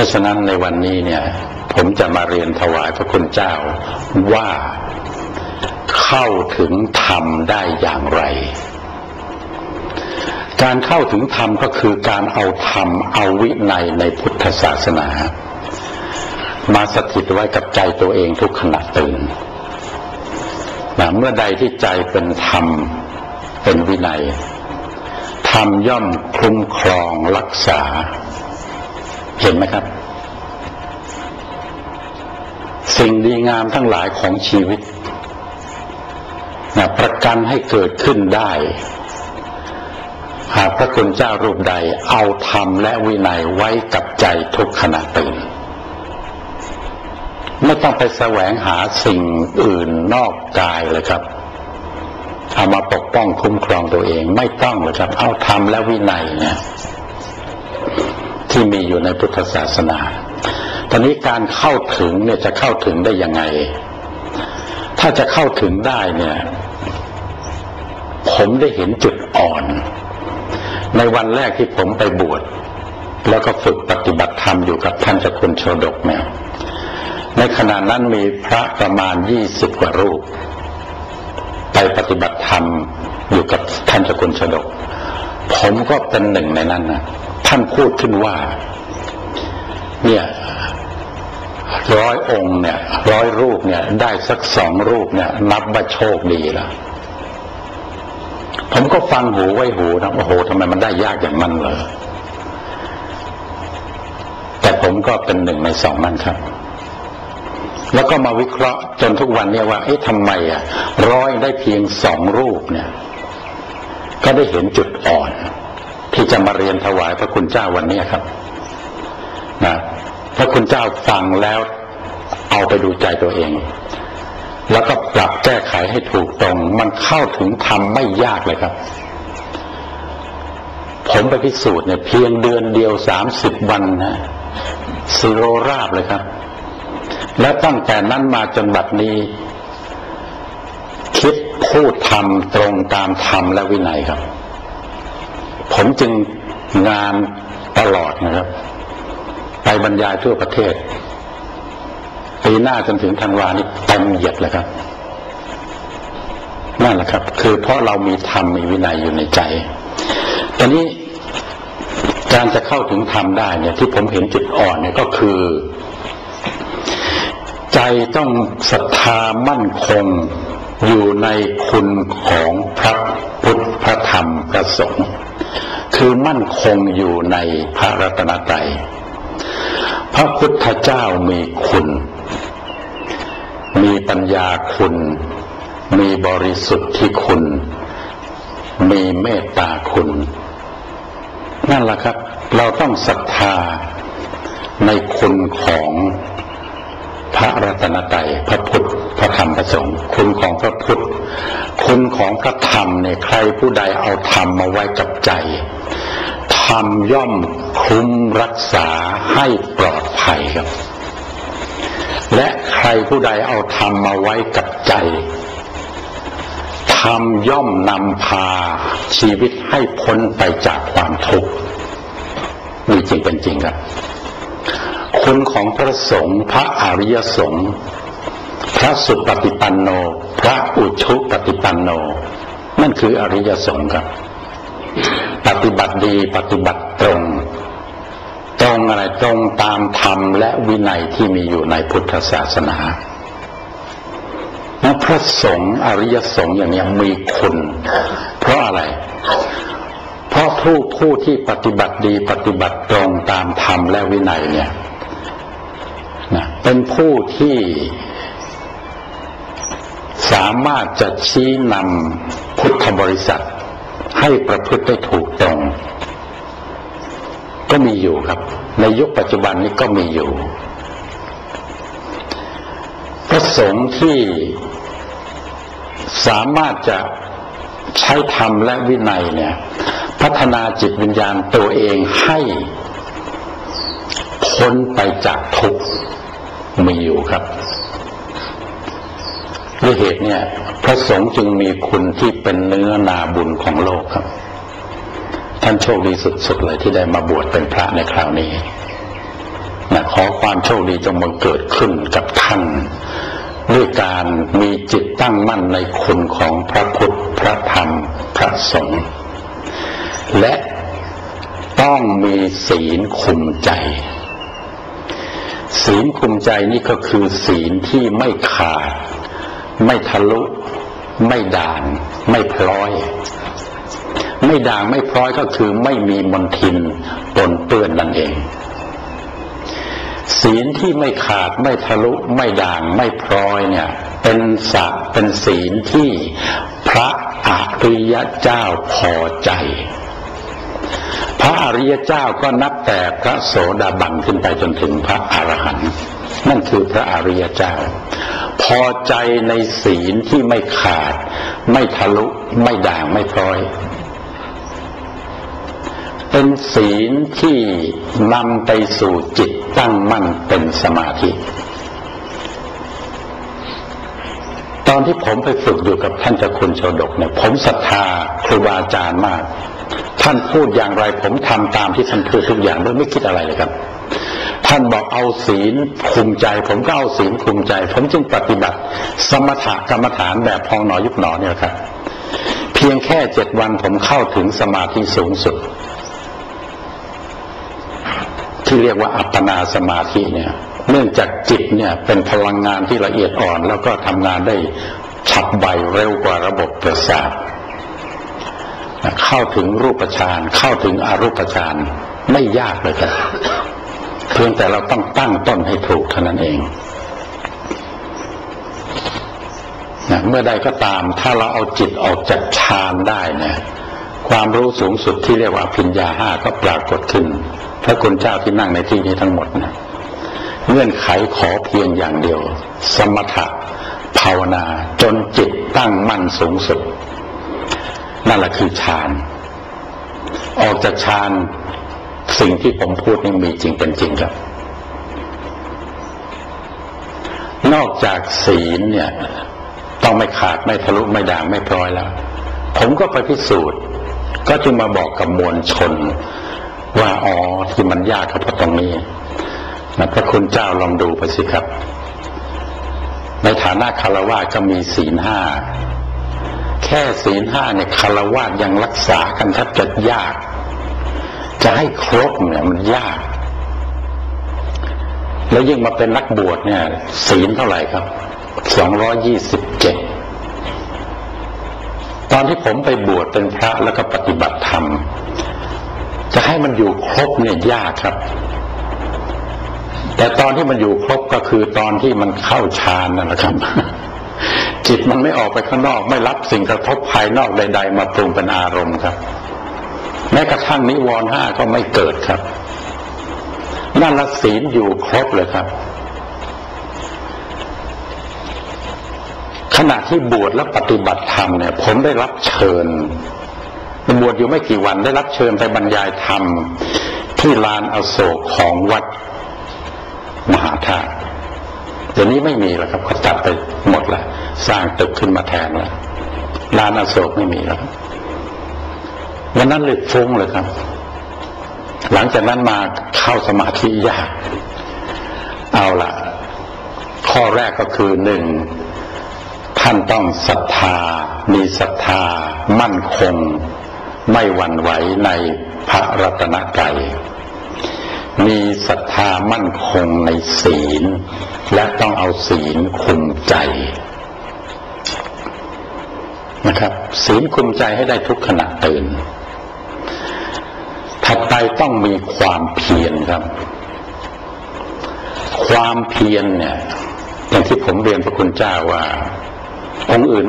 ราะฉะนั้นในวันนี้เนี่ย ผมจะมาเรียนถวายพระคุณเจ้าว่าเข้าถึงธรรมได้อย่างไร การเข้าถึงธรรมก็คือการเอาธรรมเอาวินัยในพุทธศาสนา มาสถิตไว้กับใจตัวเองทุกขณะตื่นนะเมื่อใดที่ใจเป็นธรรมเป็นวินัยธรรมย่อมคุ้มครองรักษา เห็นไหมครับ สิ่งดีงามทั้งหลายของชีวิตนะประกันให้เกิดขึ้นได้ หากพระคุณเจ้ารูปใดเอาธรรมและวินัยไว้กับใจทุกขณะตื่นไม่ต้องไปแสวงหาสิ่งอื่นนอกกายเลยครับเอามาปกป้องคุ้มครองตัวเองไม่ต้องเลยครับ เอาธรรมและวินัยเนี่ย ที่มีอยู่ในพุทธศาสนา ตอนนี้การเข้าถึงเนี่ยจะเข้าถึงได้ยังไง ถ้าจะเข้าถึงได้เนี่ย ผมได้เห็นจุดอ่อน ในวันแรกที่ผมไปบวชแล้วก็ฝึกปฏิบัติธรรมอยู่กับท่านเจ้าคุณโชดกเนี่ย ในขณะนั้นมีพระประมาณยี่สิบกว่ารูป ไปปฏิบัติธรรมอยู่กับท่านเจ้าคุณโชดก ผมก็เป็นหนึ่งในนั้นนะ ท่านพูดขึ้นว่า เนี่ยร้อยองค์เนี่ยร้อยรูปเนี่ย ได้สักสองรูปเนี่ย นับว่าโชคดีแล้วผมก็ฟังหูไว้หูนะโอ้โหทำไมมันได้ยากอย่างมันเลยแต่ผมก็เป็นหนึ่งในสองนั้นครับ แล้วก็มาวิเคราะห์จนทุกวันเนี่ยว่าเอ๊ะทำไมอะ ร้อยได้เพียงสองรูปเนี่ย ก็ได้เห็นจุดอ่อน ที่จะมาเรียนถวายพระคุณเจ้าวันนี้ครับนะพระคุณเจ้าฟังแล้วเอาไปดูใจตัวเอง แล้วก็ปรับแก้ไขให้ถูกตรง มันเข้าถึงธรรมไม่ยากเลยครับ ผมไปพิสูจน์เนี่ยเพียงเดือนเดียวสามสิบวันนะสิโรราบเลยครับ และตั้งแต่นั้นมาจนบัดนี้ คิดพูดทำตรงตามธรรมและวินัยครับ ผมจึงงานตลอดนะครับ ไปบรรยายทั่วประเทศปีหน้าจนถึงธันวานี่เต็มเหยียดเลยครับนั่นแหละครับ คือเพราะเรามีธรรมมีวินัยอยู่ในใจตอนนี้การจะเข้าถึงธรรมได้เนี่ย ที่ผมเห็นจุดอ่อนเนี่ยก็คือ ใจต้องศรัทธามั่นคงอยู่ในคุณของพระพุทธพระธรรมพระสงฆ์ คือมั่นคงอยู่ในพระรัตนตรัย พระพุทธเจ้ามีคุณ มีปัญญาคุณ มีบริสุทธิ์ที่คุณ มีเมตตาคุณ นั่นแหละครับ เราต้องศรัทธาในคุณของพระรัตนตรัยพระพุทธ พระธรรมพระสงฆ์คุณของพระพุทธ คุณของพระธรรมเนี่ยใครผู้ใดเอาธรรมมาไว้กับใจ ธรรมย่อมคุ้มรักษาให้ปลอดภัยครับ และใครผู้ใดเอาธรรมมาไว้กับใจ ธรรมย่อมนำพาชีวิตให้พ้นไปจากความทุกข์มีจริงเป็นจริงครับ คุณของพระสงฆ์พระอริยสงฆ์ พระสุปฏิปันโน พระอุชุปฏิปันโน นั่นคืออริยสงฆ์ครับ ปฏิบัติดีปฏิบัติตรง ตรงอะไรตรงตามธรรมและวินัยที่มีอยู่ในพุทธศาสนาและพระสงฆ์อริยสงฆ์อย่างนี้มีคุณ เพราะอะไร เพราะผู้ผู้ที่ปฏิบัติดีปฏิบัติตรงตามธรรมและวินัยเนี่ยนะเป็นผู้ที่ สามารถจะชี้นำพุทธบริษัท ให้ประพฤติได้ถูกตรง ก็มีอยู่ครับ ในยุคปัจจุบันนี้ก็มีอยู่พระสงฆ์ที่สามารถจะใช้ธรรมและวินัยเนี่ย พัฒนาจิตวิญญาณตัวเองให้พ้นไปจากทุกข์มีอยู่ครับ ด้วยเหตุเนี่ย พระสงฆ์จึงมีคุณที่เป็นเนื้อนาบุญของโลกครับ ท่านโชคดีสุดๆเลยที่ได้มาบวชเป็นพระในคราวนี้นะขอความโชคดีจงบังเกิดขึ้นกับท่านด้วยการมีจิตตั้งมั่นในคุณของพระพุทธ พระธรรม พระสงฆ์และต้องมีศีลคุมใจ ศีลคุมใจนี่ก็คือศีลที่ไม่ขาด ไม่ทะลุ ไม่ด่าง ไม่พร้อย ไม่ด่างไม่พร้อยก็คือไม่มีมนทินปนเปื้อนนั่นเอง ศีลที่ไม่ขาดไม่ทะลุ ไม่ด่างไม่พร้อยเนี่ย เป็นสักเป็นศีลที่พระอริยเจ้าพอใจ พระอริยเจ้าก็นับแต่พระโสดาบันขึ้นไปจนถึงพระอรหันต์นั่นคือพระอริยเจ้า พอใจในศีลที่ไม่ขาด ไม่ทะลุ ไม่ด่างไม่พร้อย เป็นศีลที่นำไปสู่จิตตั้งมั่นเป็นสมาธิ ตอนที่ผมไปฝึกอยู่กับท่านเจ้าคุณโชดกเนี่ย ผมศรัทธาครูบาอาจารย์มาก ท่านพูดอย่างไร ผมทำตามที่ท่านพูดทุกอย่างโดยไม่คิดอะไรเลยครับ ท่านบอกเอาศีลคุมใจ ผมก็เอาศีลคุมใจ ผมจึงปฏิบัติ สมถะกรรมฐานแบบพองหนอยุบหนอเนี่ยครับ เพียงแค่เจ็ดวันผมเข้าถึงสมาธิสูงสุด ที่เรียกว่าอัปปนาสมาธิเนี่ย เนื่องจากจิตเนี่ยเป็นพลังงานที่ละเอียดอ่อน แล้วก็ทำงานได้ฉับไวเร็วกว่าระบบประสาทเข้าถึงรูปฌานเข้าถึงอรูปฌานไม่ยากเลยครับ เพียงแต่เราต้องตั้งต้นให้ถูกเท่านั้นเองนะเมื่อใดก็ตาม ถ้าเราเอาจิตออกจากฌานได้เนี่ยความรู้สูงสุดที่เรียกว่าพิญญาห้าก็ปรากฏขึ้น พระคุณเจ้าที่นั่งในที่นี้ทั้งหมดนะเงื่อนไขขอเพียงอย่างเดียว สมถะภาวนา จนจิตตั้งมั่นสูงสุด นั่นแหละคือฌาน ออกจากฌาน สิ่งที่ผมพูดนี่มีจริงเป็นจริงครับ นอกจากศีลเนี่ย ต้องไม่ขาดไม่ทะลุไม่ด่างไม่พร้อยแล้ว ผมก็ไปพิสูจน์ ก็จึงมาบอกกับมวลชน ว่าอ๋อที่มันยากก็เพราะตรงนี้นะพระคุณเจ้าลองดูไปสิครับ ในฐานะคารวะก็มีศีลห้าแค่ศีลห้าเนี่ยคารวะยังรักษากันแทบจะยาก จะให้ครบเนี่ยมันยาก แล้วยิ่งมาเป็นนักบวชเนี่ย ศีลเท่าไหร่ครับสองร้อยี่สิบเจ็ดตอนที่ผมไปบวชเป็นพระแล้วก็ปฏิบัติธรรม จะให้มันอยู่ครบเนี่ยยากครับ แต่ตอนที่มันอยู่ครบก็คือตอนที่มันเข้าฌานนั่นแหละครับ จิตมันไม่ออกไปข้างนอก ไม่รับสิ่งกระทบภายนอกใด ๆ มาปรุงเป็นอารมณ์ครับ ม้กระทั่งนิวรณ์ห้าก็ไม่เกิดครับ นั่นละศีลอยู่ครบเลยครับ ขณะที่บวชและปฏิบัติธรรมเนี่ย ผมได้รับเชิญบวชอยู่ไม่กี่วันได้รับเชิญไปบรรยายธรรม ที่ลานอโศกของวัดมหาธาตุเดี๋ยวนี้ไม่มีแล้วครับเขาตัดไปหมดแล้ว สร้างตึกขึ้นมาแทนแล้วลานอโศกไม่มีแล้ว วันนั้นเลยฟุ้งเลยครับ หลังจากนั้นมาเข้าสมาธิยาก เอาละข้อแรกก็คือหนึ่งท่านต้องศรัทธา มีศรัทธา มั่นคง ไม่หวั่นไหวในพระรัตนตรัยมีศรัทธามั่นคงในศีล และต้องเอาศีลคุมใจนะครับ ศีลคุมใจให้ได้ทุกขณะตื่น ถัดไปต้องมีความเพียรครับ ความเพียรเนี่ยอย่างที่ผมเรียนพระคุณเจ้าว่าองค์อื่น